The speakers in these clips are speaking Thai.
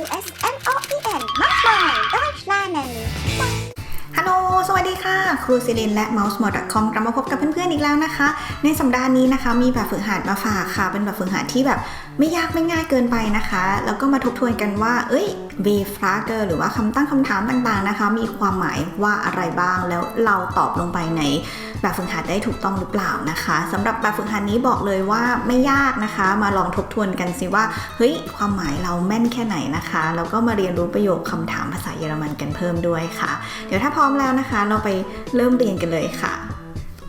U S M O E N manchmal Deutsch lernen ฮัลโหล สวัสดีค่ะ ครูซิลินและ mousemo.com กลับมาพบกับเพื่อนๆอีกแล้วนะคะ ในสัปดาห์นี้นะคะ มีแบบฝึกหัดมาฝากค่ะ เป็นแบบฝึกหัดที่แบบ ไม่ยากไม่ง่ายเกินไปนะคะ แล้วก็มาทบทวนกันว่า เอ้ย v f r a g e r หรือว่าคำตั้งคำถามต่างๆนะคะ มีความหมายว่าอะไรบ้าง แล้วเราตอบลงไปในแบบฝึกหัดได้ถูกต้องหรือเปล่านะคะสำหรับแบบฝึกหัดนี้บอกเลยว่าไม่ยากนะคะ มาลองทบทวนกันสิว่าเฮ้ยความหมายเราแม่นแค่ไหนนะคะ แล้วก็มาเรียนรู้ประโยคคำถามภาษาเยอรมันกันเพิ่มด้วยค่ะ เดี๋ยวถ้าพร้อมแล้วนะคะ เราไปเริ่มเรียนกันเลยค่ะ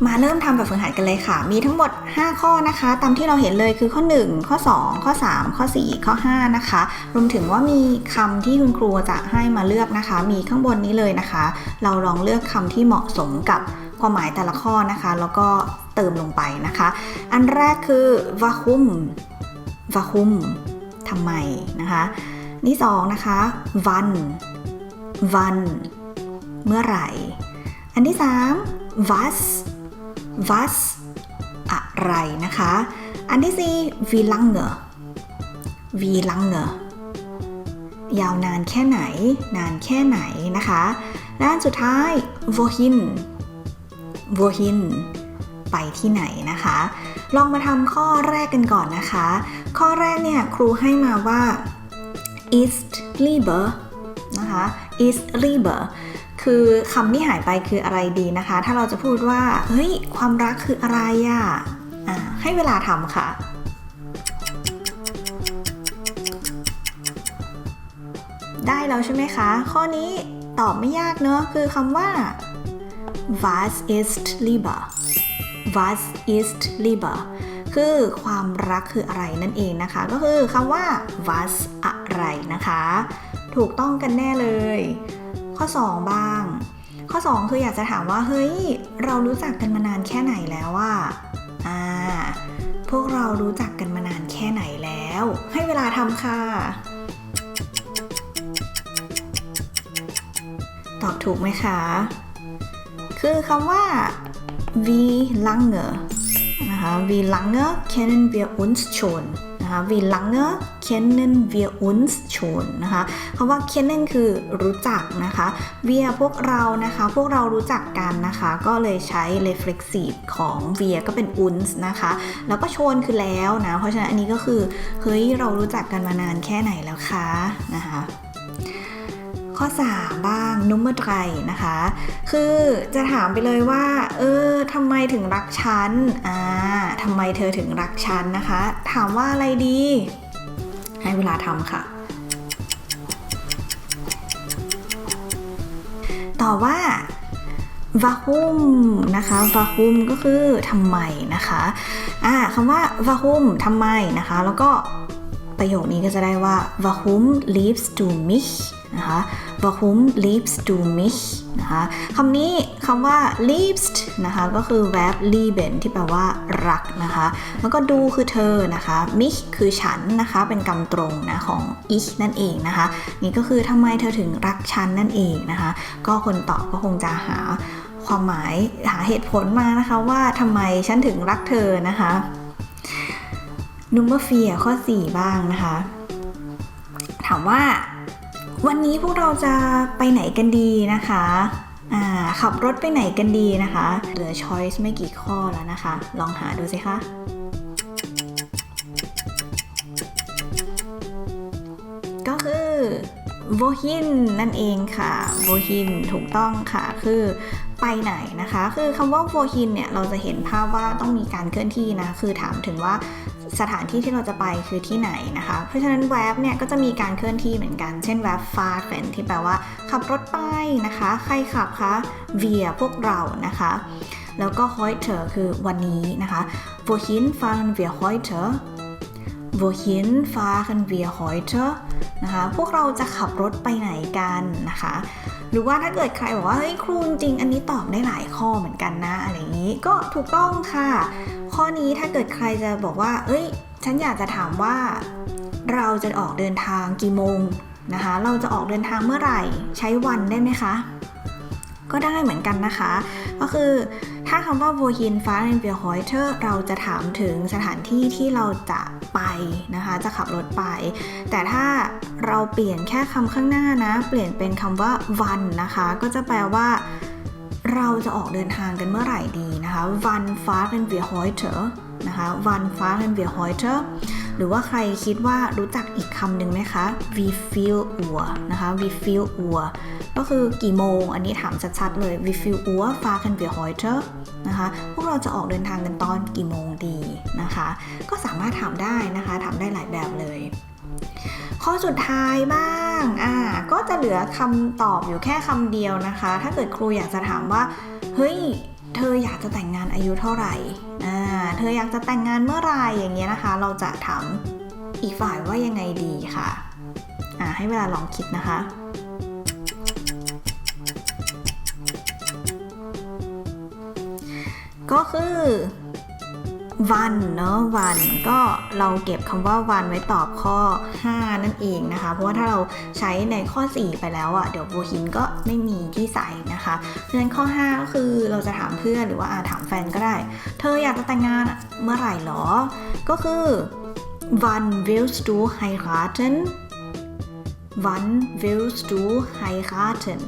มาเริ่มทำแบบฝึกหัดกันเลยค่ะ มีทั้งหมด 5 ข้อนะคะ ตามที่เราเห็นเลยคือข้อ 1 ข้อ 2 ข้อ 3 ข้อ 4 ข้อ 5 นะคะ รวมถึงว่ามีคำที่คุณครูจะให้มาเลือกนะคะ มีข้างบนนี้เลยนะคะ เราลองเลือกคำที่เหมาะสมกับความหมายแต่ละข้อนะคะ แล้วก็เติมลงไปนะคะ อันแรกคือ vacuum vacuum ทำไมนะคะนี่สองนะคะวัน วัน เมื่อไหร่ อันที่3 was was อะไรนะคะ อันที่4 wie lange wie lange ยาวนานแค่ไหน นานแค่ไหนนะคะ และอันสุดท้าย wohin wohin ไปที่ไหนนะคะ ลองมาทำข้อแรกกันก่อนนะคะ ข้อแรกเนี่ยครูให้มาว่า ist lieber นะคะ ist lieber คือคำที่หายไปคืออะไรดีนะคะ ถ้าเราจะพูดว่า เฮ้ย ความรักคืออะไรอะอะให้เวลาทำค่ะได้แล้วใช่ไหมคะ ข้อนี้ตอบไม่ยากเนอะคือคำว่า was ist lieber was ist lieber คือความรักคืออะไรนั่นเองนะคะ ก็คือคำว่า was อะไรนะคะ ถูกต้องกันแน่เลย ข้อ 2 บ้าง ข้อ 2 คืออยากจะถามว่า เฮ้ย เรารู้จักกันมานานแค่ไหนแล้วว่าอ่า พวกเรารู้จักกันมานานแค่ไหนแล้ว ให้เวลาทำค่ะ ตอบถูกไหมคะ คือคำว่า wie lange นะคะ wie lange kennen wir uns schon นะคะ wie lange kennen wir uns schon นะคะคำว่า kennen คือรู้จักนะคะ wir พวกเรานะคะ พวกเรารู้จักกันนะคะ ก็เลยใช้ reflexive ของ wir ก็เป็น uns นะคะ แล้วก็ schon คือแล้วนะ เพราะฉะนั้นอันนี้ก็คือ เฮ้ย เรารู้จักกันมานานแค่ไหนแล้วคะนะคะข้อ 3 บ้างนุมเมอร์ไรนะคะ คือจะถามไปเลยว่า เออทำไมถึงรักฉันอ่าทำไมเธอถึงรักฉันนะคะ ถามว่าอะไรดี ให้เวลาทำค่ะ ต่อว่า vacuum นะคะ vacuum ก็คือทำไมนะคะ อ่าคำว่า vacuum ทำไมนะคะ แล้วก็ ประโยคนี้ก็จะได้ว่า warum liebst du mich นะคะ warum liebst du mich นะคะคำนี้คำว่า liebst นะคะก็คือ verb lieben ที่แปลว่ารักนะคะ แล้วก็ดูคือเธอนะคะ mich คือฉันนะคะเป็นกำตรงนะของ ich นั่นเองนะคะ นี่ก็คือทำไมเธอถึงรักฉันนั่นเองนะคะ ก็คนตอบก็คงจะหาความหมายหาเหตุผลมานะคะว่าทำไมฉันถึงรักเธอนะคะ นุมเบอร์เฟียข้อ 4 บ้างนะคะ ถามว่าวันนี้พวกเราจะไปไหนกันดีนะคะขับรถไปไหนกันดีนะคะ เหลือช้อยส์ไม่กี่ข้อแล้วนะคะ ลองหาดูสิคะก็คือ wohin นั่นเองค่ะ wohin ถูกต้องค่ะคือไปไหนนะคะ คือคำว่า wohin เนี่ย เราจะเห็นภาพว่าต้องมีการเคลื่อนที่นะ คือถามถึงว่า สถานที่ที่เราจะไปคือที่ไหนนะคะ เพราะฉะนั้น verb เนี่ยก็จะมีการเคลื่อนที่เหมือนกัน เช่น verb fahren ที่แปลว่าขับรถไปนะคะ ใครขับคะ wir พวกเรานะคะ แล้วก็ heute คือวันนี้นะคะ wohin fahren wir heute wohin fahren wir heute นะคะ พวกเราจะขับรถไปไหนกันนะคะ หรือว่าถ้าเกิดใครบอกว่า เฮ้ยครูจริง อันนี้ตอบได้หลายข้อเหมือนกันนะ อะไรอย่างนี้ ก็ถูกต้องค่ะ ข้อนี้ถ้าเกิดใครจะบอกว่า เอ้ย ฉันอยากจะถามว่า เราจะออกเดินทางกี่โมงนะคะ เราจะออกเดินทางเมื่อไหร่ ใช้วันได้ไหมคะ ก็ได้เหมือนกันนะคะ ก็คือถ้าคำว่า wohin fahren wir heute เราจะถามถึงสถานที่ที่เราจะไปนะคะ จะขับรถไป แต่ถ้าเราเปลี่ยนแค่คำข้างหน้านะ เปลี่ยนเป็นคำว่าวันนะคะ ก็จะแปลว่า เราจะออกเดินทางกันเมื่อไหร่ดีนะคะ wann fahren wir heute นะคะ wann fahren wir heute หรือว่าใครคิดว่ารู้จักอีกคำหนึ่งไหมคะ wie viel Uhr นะคะ wie viel Uhr ก็คือกี่โมง อันนี้ถามชัดๆเลย wie viel Uhr fahren wir heute นะคะ พวกเราจะออกเดินทางกันตอนกี่โมงดีนะคะ ก็สามารถถามได้นะคะ ถามได้หลายแบบเลย ข้อสุดท้ายบ้างอ่าก็จะเหลือคำตอบอยู่แค่คำเดียวนะคะ ถ้าเกิดครูอยากจะถามว่า เฮ้ย เธออยากจะแต่งงานอายุเท่าไหร่อ่าเธออยากจะแต่งงานเมื่อไหร่อย่างเงี้ยนะคะ เราจะถามอีกฝ่ายว่ายังไงดีค่ะอ่าให้เวลาลองคิดนะคะก็คือ วันเนาะวันก็เราเก็บคำว่าวันไว้ตอบข้อ 5 นั่นเองนะคะ เพราะว่าถ้าเราใช้ในข้อ 4 ไปแล้วอะ่ะเดี๋ยวโบฮินก็ไม่มีที่ใส่นะคะเพราะฉะนั้นข้อ 5 ก็คือเราจะถามเพื่อนหรือว่าอาถามแฟนก็ได้ เธออยากจะแต่งงานเมื่อไหร่หรอ ก็คือ wann willst du heiraten wann willst du heiraten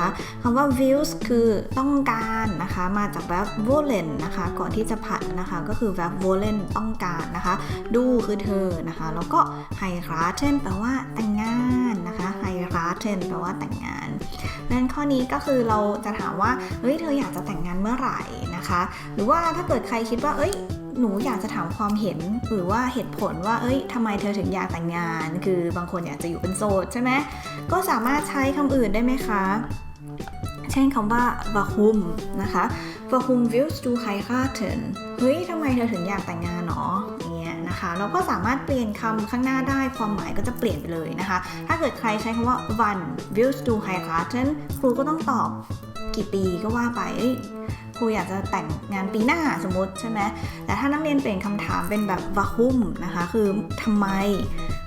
นะคะคำว่า wills คือต้องการนะคะมาจาก verb wollen นะคะก่อนที่จะผัดนะคะก็คือ verb wollen ต้องการนะคะ ดูคือเธอนะคะ แล้วก็ heiraten แปลว่าแต่งงานนะคะ heiraten แปลว่าแต่งงานนั้นข้อนี้ก็คือเราจะถามว่าเฮ้ยเธออยากจะแต่งงานเมื่อไหร่นะคะ หรือว่าถ้าเกิดใครคิดว่าเอ้ยหนูอยากจะถามความเห็นหรือว่าเหตุผลว่า เอ้ยทำไมเธอถึงอยากแต่งงาน คือบางคนอยากจะอยู่เป็นโสดใช่ไหม ก็สามารถใช้คำอื่นได้ไหมคะ เช่นคำว่า warum นะคะ warum willst du heiraten เฮ้ยทำไมเธอถึงอยากแต่งงานหรออย่างเงี้ยนะคะ เราก็สามารถเปลี่ยนคำข้างหน้าได้ความหมายก็จะเปลี่ยนไปเลยนะคะ ถ้าเกิดใครใช้คำว่า wann willst du heiraten ครูก็ต้องตอบกี่ปีก็ว่าไปครูอยากจะแต่งงานปีหน้าสมมติใช่ไหมแต่ถ้านักเรียนเปลี่ยนคำถามเป็นแบบ warum นะคะ คือทำไม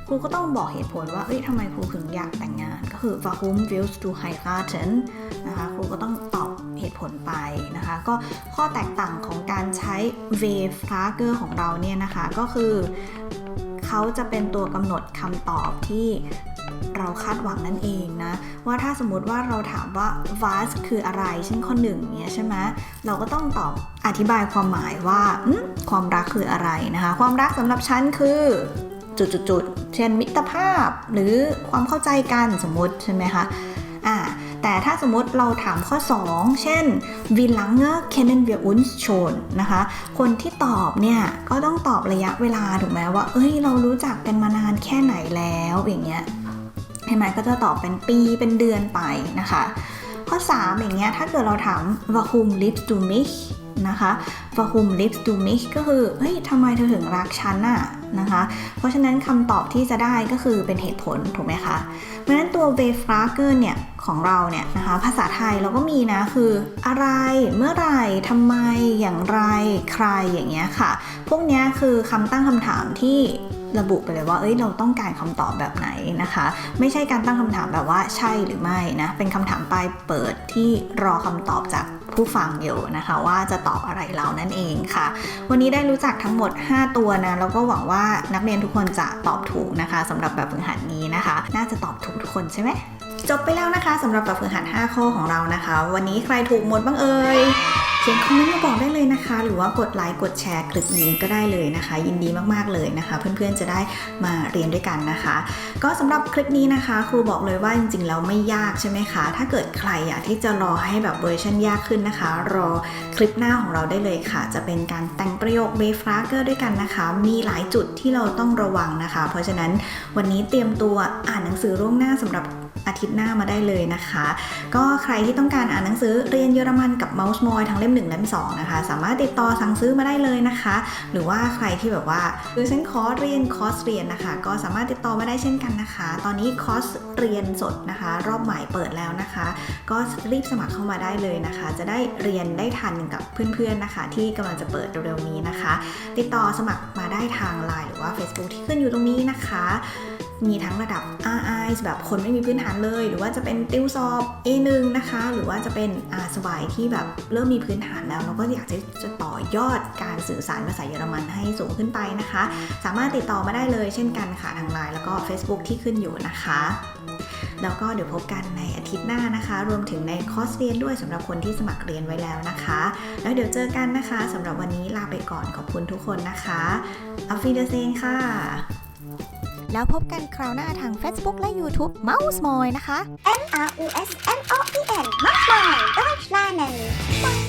ครูก็ต้องบอกเหตุผลว่า เอ้ยทำไมครูถึงอยากแต่งงาน ก็คือ warum willst du heiraten นะคะ ครูก็ต้องตอบเหตุผลไปนะคะ ก็ข้อแตกต่างของการใช้ v frage ของเราเนี่ยนะคะ ก็คือเขาจะเป็นตัวกำหนดคำตอบที่เราคาดหวังนั่นเองนะ ว่าถ้าสมมติว่าเราถามว่า was คืออะไรเช่นข้อหนึ่งเนี่ยใช่ไหมเราก็ต้องตอบอธิบายความหมายว่าความรักคืออะไรนะคะ ความรักสำหรับฉันคือ จุดๆเช่นมิตรภาพหรือความเข้าใจกันสมมติใช่ไหมคะอ่าแต่ถ้าสมมติเราถามข้อ 2 เช่น wie lange kennen wir uns schon นะคะ คนที่ตอบเนี่ย ก็ต้องตอบระยะเวลาถูกไหมว่า เอ้ย เรารู้จักกันมานานแค่ไหนแล้วอย่างเงี้ยใช่ไหมก็จะตอบเป็นปีเป็นเดือนไปนะคะ ข้อ 3 อย่างเงี้ย ถ้าเกิดเราถาม warum liebst du mich นะคะ warum liebst du mich ก็คือ เฮ้ยทำไมเธอถึงรักฉันน่ะนะคะ เพราะฉะนั้นคำตอบที่จะได้ก็คือเป็นเหตุผล ถูกไหมคะ เพราะฉะนั้นตัว v f r a g e r เนี่ยของเราเนี่ยนะคะ ภาษาไทยเราก็มีนะ คืออะไร เมื่อไรทำไม อย่างไร ใคร อย่างเงี้ยค่ะ พวกเนี้ยคือคำตั้งคำถามที่ระบุไปเลยว่า เอ้ย เราต้องการคำตอบแบบไหนนะคะ ไม่ใช่การตั้งคำถามแบบว่าใช่หรือไม่นะ เป็นคำถามปลายเปิดที่รอคำตอบจาก ผู้ฟังอยู่นะคะว่าจะตอบอะไรเรานั่นเองค่ะ วันนี้ได้รู้จักทั้งหมด 5 ตัวนะแล้วก็หวังว่านักเรียนทุกคนจะตอบถูกนะคะสำหรับแบบฝึกหัดนี้นะคะ น่าจะตอบถูกทุกคนใช่ไหมจบไปแล้วนะคะสำหรับแบบฝึกหัด 5 ข้อของเรานะคะ วันนี้ใครถูกหมดบ้างเอ่ย เขียนคอมเมนต์มาบอกได้เลยนะคะ หรือว่ากดไลค์กดแชร์คลิปนี้ก็ได้เลยนะคะ ยินดีมากๆเลยนะคะ เพื่อนๆจะได้มาเรียนด้วยกันนะคะ ก็สำหรับคลิปนี้นะคะ ครูบอกเลยว่าจริงๆแล้วไม่ยากใช่ไหมคะ ถ้าเกิดใครอยากที่จะรอให้แบบเวอร์ชันยากขึ้นนะคะ รอคลิปหน้าของเราได้เลยค่ะ จะเป็นการแต่งประโยคเบฟราเกอร์ด้วยกันนะคะ มีหลายจุดที่เราต้องระวังนะคะ เพราะฉะนั้นวันนี้เตรียมตัวอ่านหนังสือร่วงหน้าสำหรับ อาทิตย์หน้ามาได้เลยนะคะ ก็ใครที่ต้องการอ่านหนังสือเรียนเยอรมันกับ Mouse m o ทั้งเล่ม1เล่ม2นะคะ สามารถติดต่อสั่งซื้อมาได้เลยนะคะ หรือว่าใครที่แบบว่าคือฉันขอเรียนคอร์สเรียนนะคะ ก็สามารถติดต่อมาได้เช่นกันนะคะ ตอนนี้คอร์สเรียนสดนะคะ รอบใหม่เปิดแล้วนะคะ ก็รีบสมัครเข้ามาได้เลยนะคะ จะได้เรียนได้ทันกับเพื่อนๆนะคะ ที่กำลังจะเปิดเร็วๆนี้นะคะ ติดต่อสมัครมาได้ทาง Line หรือว่า Facebook ที่ขึ้นอยู่ตรงนี้นะคะ มีทั้งระดับ RI แบบคนไม่มีพื้นฐานเลย หรือว่าจะเป็นติวสอบ A1 นะคะ หรือว่าจะเป็น R สวายที่แบบเริ่มมีพื้นฐานแล้ว เราก็อยากจะจะต่อยอดการสื่อสารภาษาเยอรมันให้สูงขึ้นไปนะคะ สามารถติดต่อมาได้เลยเช่นกันค่ะทางไลน์แล้วก็ Facebook ที่ขึ้นอยู่นะคะแล้วก็เดี๋ยวพบกันในอาทิตย์หน้านะคะ รวมถึงในคอร์สเรียนด้วยสำหรับคนที่สมัครเรียนไว้แล้วนะคะ แล้วเดี๋ยวเจอกันนะคะสำหรับวันนี้ลาไปก่อนขอบคุณทุกคนนะคะอัฟฟีเดเซนค่ะ แล้วพบกันคราวหน้าทาง Facebook และ YouTube Mouse Moy นะคะ M R U S M O E N Mouse Moy d e u t s c h l a n e n